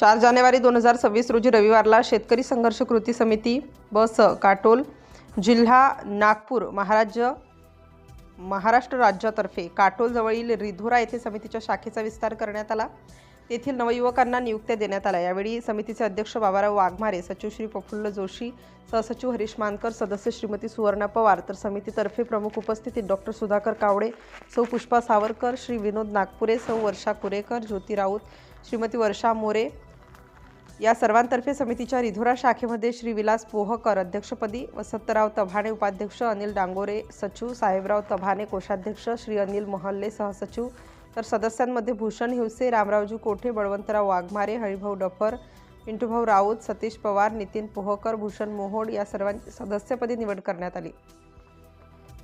चार जानेवारी दोन हजार सव्वीस रोजी रविवारला शेतकरी संघर्ष कृती समिती बस काटोल जिल्हा नागपूर महाराज्य महाराष्ट्र राज्यातर्फे काटोलजवळील रिधोरा येथे समितीच्या शाखेचा विस्तार करण्यात आला. तेथील नवयुवकांना नियुक्त्या देण्यात आल्या. यावेळी समितीचे अध्यक्ष बाबाराव वाघमारे सचिव श्री प्रफुल्ल जोशी सहसचिव हरीश मानकर सदस्य श्रीमती सुवर्णा पवार तर समितीतर्फे प्रमुख उपस्थितीत डॉक्टर सुधाकर कावडे सौ पुष्पा सावरकर श्री विनोद नागपुरे सौ वर्षा कुरेकर ज्योती राऊत श्रीमती वर्षा मोरे या सर्वांतर्फे समितीच्या रिधोरा शाखेमध्ये श्री विलास पोहकर अध्यक्षपदी वसंतराव तभाणे उपाध्यक्ष अनिल डांगोरे सचिव साहेबराव तभाणे कोषाध्यक्ष श्री अनिल महल्ले सहसचिव तर सदस्यांमध्ये भूषण हिवसे रामरावजी कोठे बळवंतराव वाघमारे हरिभाऊ डफर पिंटूभाऊ राऊत सतीश पवार नितीन पोहकर भूषण मोहोड या सर्वांची सदस्यपदी निवड करण्यात आली.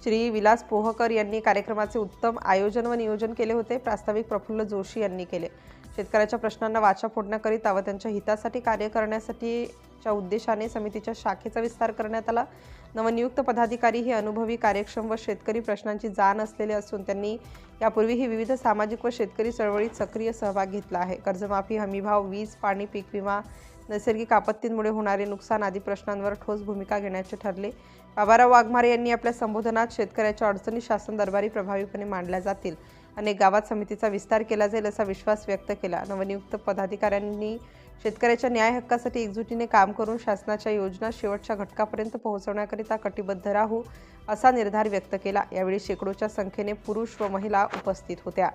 श्री विलास पोहकर यांनी कार्यक्रमाचे उत्तम आयोजन व नियोजन केले होते प्रास्ताविक प्रफुल्ल जोशी यांनी केले. शेतकऱ्याच्या प्रश्नांना वाचा फोडण्याकरिता व त्यांच्या हितासाठी कार्य करण्यासाठीच्या उद्देशाने समितीच्या शाखेचा विस्तार करण्यात आला. नवनियुक्त पदाधिकारी हे अनुभवी कार्यक्षम व शेतकरी प्रश्नांची जाण असलेले असून त्यांनी यापूर्वीही विविध सामाजिक व शेतकरी चळवळीत सक्रिय सहभाग घेतला आहे. कर्जमाफी हमीभाव वीज पाणी पीक विमा नैसर्गिक आपत्तींमुळे होणारे नुकसान आदी प्रश्नांवर ठोस भूमिका घेण्याचे ठरले. बाबाराव वाघमारे यांनी आपल्या संबोधनात शेतकऱ्याच्या अडचणी शासन दरबारी प्रभावीपणे मांडल्या जातील. अनेक गावात समितीचा विस्तार केला जाईल असा विश्वास व्यक्त केला. नवनियुक्त पदाधिकाऱ्यांनी शेतकऱ्याच्या न्याय हक्कासाठी एकजुटीने काम करून शासनाच्या योजना शेवटच्या घटकापर्यंत पोहोचवण्याकरिता कटिबद्ध राहू असा निर्धार व्यक्त केला. यावेळी शेकडोच्या संख्येने पुरुष व महिला उपस्थित होत्या.